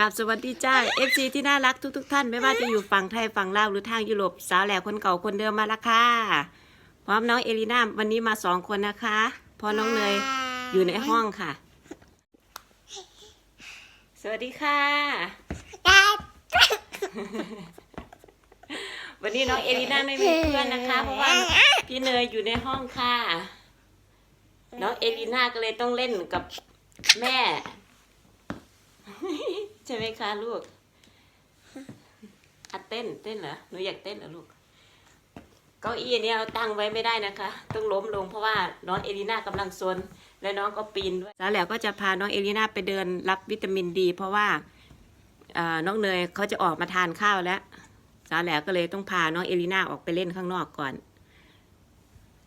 กับสวัสดีจ้า FC ที่น่ารักทุกๆท่าน ไม่ว่าจะอยู่ฝั่งไทยฝั่งลาวหรือทางยุโรปสาวแหล่คนเก่าคนเดิมมาละค่ะ พร้อมน้องเอลิน่าวันนี้มาสองคนนะคะพอน้องเนยอยู่ในห้องค่ะ สวัสดีค่ะ วันนี้น้องเอลิน่าไม่มีเพื่อนนะคะ เพราะว่าพี่เนยอยู่ในห้องค่ะ น้องเอลิน่าก็เลยต้องเล่นกับแม่ ช่ไหมคะลูกอัดเต้นเต้นเหรอหนูอยากเต้นเหรอลูกเก้าอี้เนี่ยเราตั้งไว้ไม่ได้นะคะ ต้องล้มลงเพราะว่าน้องเอลิน่ากำลังซนและน้องก็ปีนด้วยแล้วแล้วก็จะพาน้องเอลิน่าไปเดินรับวิตามินดี เพราะว่าน้องเนยเขาจะออกมาทานข้าวแล้วสาวแหลวก็เลยต้องพาน้องเอลิน่าออกไปเล่นข้างนอกก่อน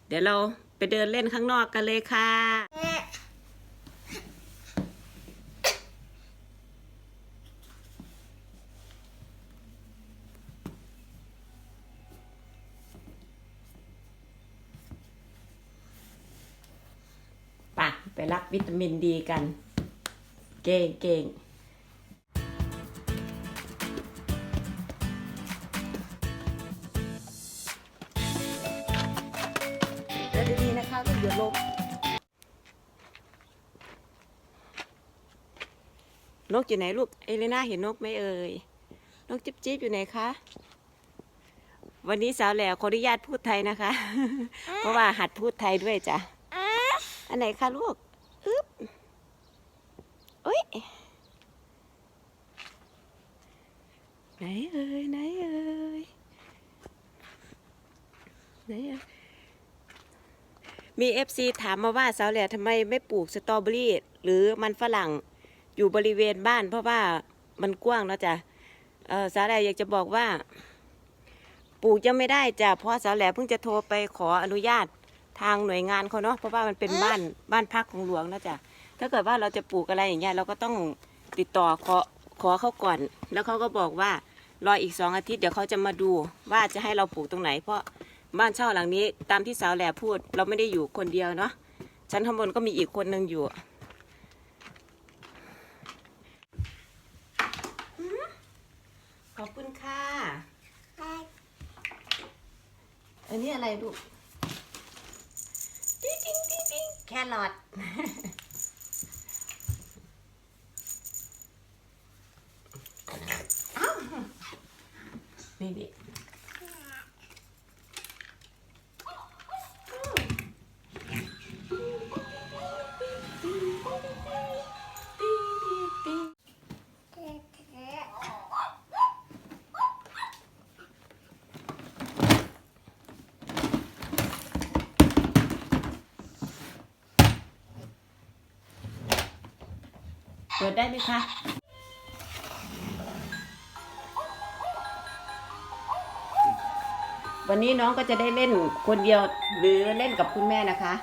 เดี๋ยวเราไปเดินเล่นข้างนอกกันเลยค่ะ ปะ ไปรับวิตามินดีกัน เก่งเก่งเดินดีๆนะคะลูกเดี๋ยวลมนกอยู่ไหนลูก เอเลน่าเห็นนกไหมเอ่ย นกจิ๊บจิ๊บอยู่ไหนคะ วันนี้สาวแหล่ขออนุญาตพูดไทยนะคะ เพราะว่าหัดพูดไทยด้วยจ้ะ อันไหนคะลูกอึ๊บ เอ้ยไหนเอ่ยไหนเอ่ยไหนเอ่ยมีเอฟซีถามมาว่าสาวแหล่ทำไมไม่ปลูกสตรอเบอรี่ หรือมันฝรั่งอยู่บริเวณบ้าน เพราะว่ามันกว้างเนาะจ้ะเออสาวแหล่อยากจะบอกว่า ปลูกยังไม่ได้จ้ะเพราะสาวแหล่เพิ่งจะโทรไปขออนุญาตทางหน่วยงานเขาเนาะเพราะว่ามันเป็นบ้านบ้านพักของหลวงนะจ๊ะ ถ้าเกิดว่าเราจะปลูกอะไรอย่างเงี้ยเราก็ต้องติดต่อขอขอเขาก่อน แล้วเขาก็บอกว่ารออีกสองอาทิตย์เดี๋ยวเขาจะมาดูว่าจะให้เราปลูกตรงไหน เพราะบ้านเช่าหลังนี้ตามที่สาวแหล่พูด เราไม่ได้อยู่คนเดียวเนาะชั้นข้างบนก็มีอีกคนหนึ่งอยู่หืมขอบคุณค่ะอันนี้อะไรลูกติ๊งติ๊งติ๊งติ๊งแครอท ได้ไหมคะวันนี้น้องก็จะได้เล่นคนเดียวหรือเล่นกับคุณแม่นะคะ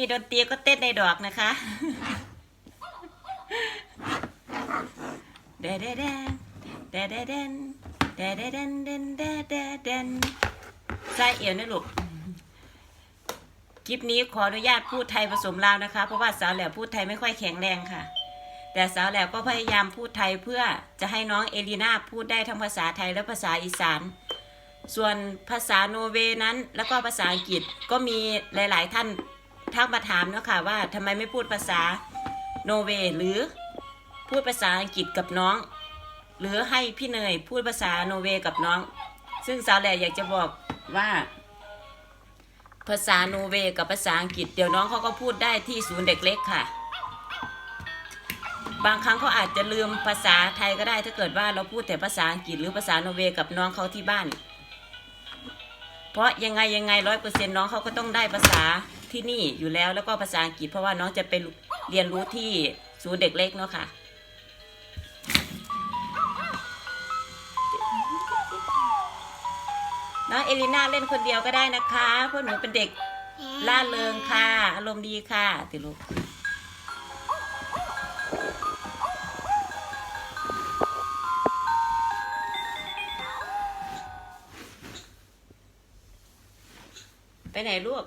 ม่มีดนตรีก็เต้นในดอกนะคะเดเดเดนเดเดเดนเดเดเดนเดนเดเดเดนใส่เอี่ยวนะลูกคลิปนี้ขออนุญาตพูดไทยผสมลาวนะคะ เพราะว่าสาวแหลวพูดไทยไม่ค่อยแข็งแรงค่ะ แต่สาวแหลวก็พยายามพูดไทยเพื่อจะให้น้องเอลีนาพูดได้ทั้งภาษาไทยและภาษาอีสาน ส่วนภาษาโนเวนั้น แล้วก็ภาษาอังกฤษก็มีหลาย ๆ ท่าน ทักมาถามเนาะค่ะว่าทำไมไม่พูดภาษาโนเวย์หรือพูดภาษาอังกฤษกับน้อง หรือให้พี่เนยพูดภาษาโนเวย์กับน้อง ซึ่งสาวแหลวอยากจะบอกว่า ภาษาโนเวย์กับภาษาอังกฤษเดี๋ยวน้องเขาก็พูดได้ที่ศูนย์เด็กเล็กค่ะ บางครั้งเขาอาจจะลืมภาษาไทยก็ได้ถ้าเกิดว่าเราพูดแต่ภาษาอังกฤษหรือภาษาโนเวย์กับน้องเขาที่บ้าน เพราะยังไงยังไงร้อยเปอร์เซ็นต์น้องเขาก็ต้องได้ภาษา ที่นี่อยู่แล้วแล้วก็ภาษาอังกฤษเพราะว่าน้องจะไปเรียนรู้ที่ศูนย์เด็กเล็กเนาะค่ะ น้องเอลิน่าเล่นคนเดียวก็ได้นะคะเพราะหนูเป็นเด็กล่าเริงค่ะ อารมณ์ดีค่ะติลูกไปไหนลูก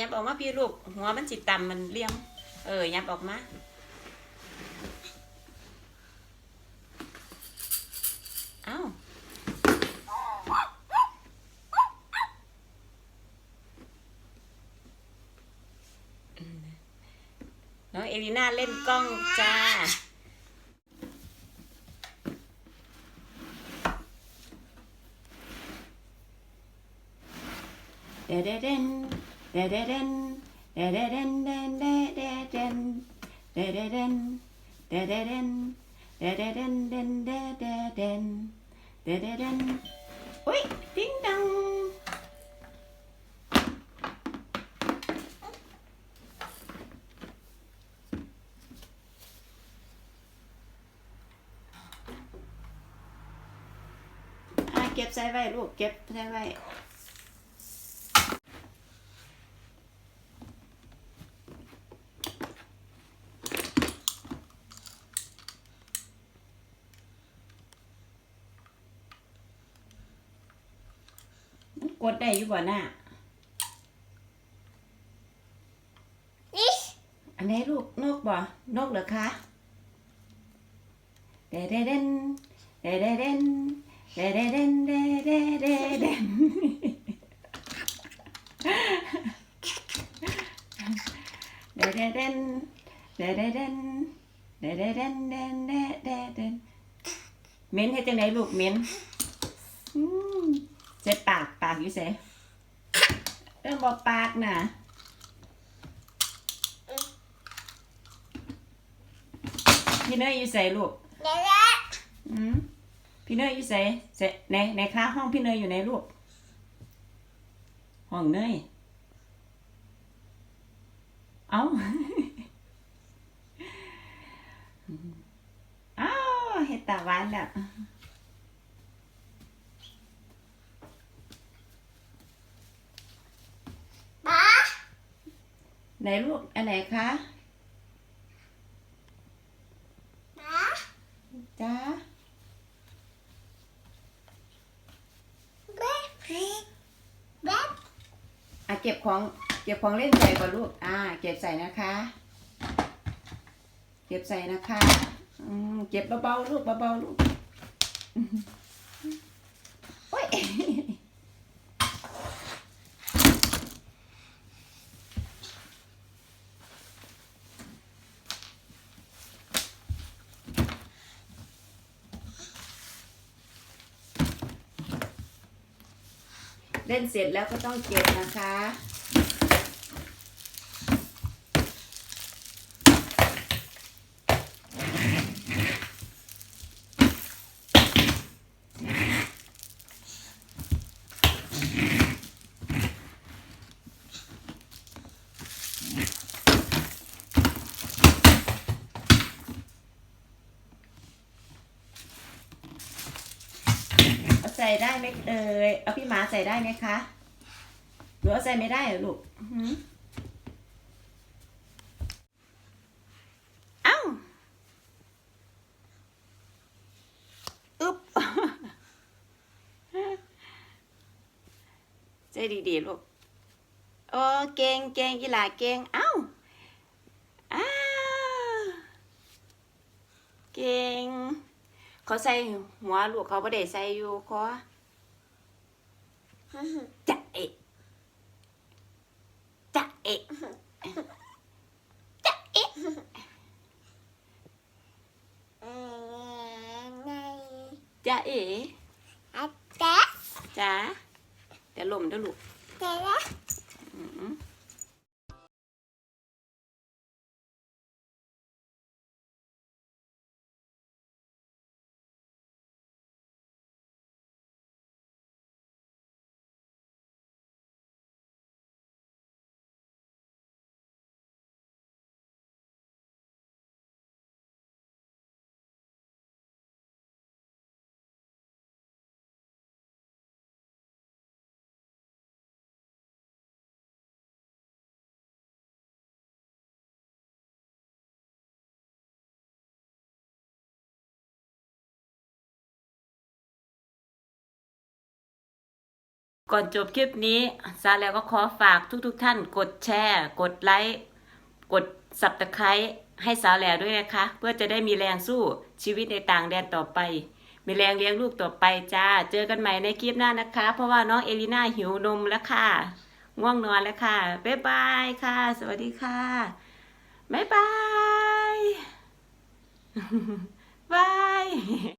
ยับออกมาพี่ลูก หัวมันจิตต่ำมันเลี้ยง เออยับออกมาเอ้าน้องเอลิน่าเล่นกล้องจ้าเดเดเดน เดเดเดนเดเดเดนเดนเดเดเดนเดเดเดนเดเดเดนเดเดเดนเดนเดเดเดนเดเดเดนอุ้ยติ้งดังอะเก็บใส่ไว้ลูกเก็บใส่ไว้ ดได้อยู่บ่น่ะนี่อันนี้ลูกนกบ่นกเหรอคะเดเดเดนเดเดเดนเดเดเดนเดเดเดเดนเดเดเดนเดเดเดนเดเดเดนเดนเดเดเดนเม้นเฮ็ดจังไดลูกเม้นอืม เจ็บปากปากอยู่เสเรื่องบ่ปากน่ะพี่เนยอยู่ใส่ลูกเดี๋ยวละอืมพี่เนยอยู่ใส่ใส่ในในค้าห้องพี่เนยอยู่ไหนลูกห้องเนยเอาอ้าวเห็ดตาหวานแล้ว ป๊า ไหนลูก อันไหนคะป๊าจ้าเบ๊ะเบ๊ะเบ๊ะอะเก็บของเก็บของเล่นใส่ก่อนลูก อ่า เก็บใส่นะคะ เก็บใส่นะคะ อืม เก็บเบาๆลูกเบาๆลูกอืมโอ้ย เล่นเสร็จแล้วก็ต้องเก็บนะคะ ส่ได้ไหมเอ่ยเอาพี่หมาใส่ได้ไหมคะหรือเอาใส่ไม่ได้เหรอลูกเอ้าอึ๊บใจดีๆลูกโอ้เก่งเก่งอีหลาเก่งเอ้าอ้าเก่ง เขาใส่หัวลูกเขาไม่ได้ใส่อยู่คอจะเอะจะเอะจะเอะเอ่อในจะเอะอาจารย์จ้าเดี๋ยวลมเด้อลูก ก่อนจบคลิปนี้ซาแล้วก็ขอฝากทุกๆทท่าน กดแชร์ กดไลค์ กดสับตะไคร้ให้สาวแหล่ด้วยนะคะ เพื่อจะได้มีแรงสู้ชีวิตในต่างแดนต่อไป มีแรงเลี้ยงลูกต่อไปจ้า เจอกันใหม่ในคลิปหน้านะคะ เพราะว่าน้องเอลิน่าหิวนมแล้วค่ะ ง่วงนอนแล้วค่ะ บ๊ายบายค่ะ สวัสดีค่ะ บ๊ายบายบาย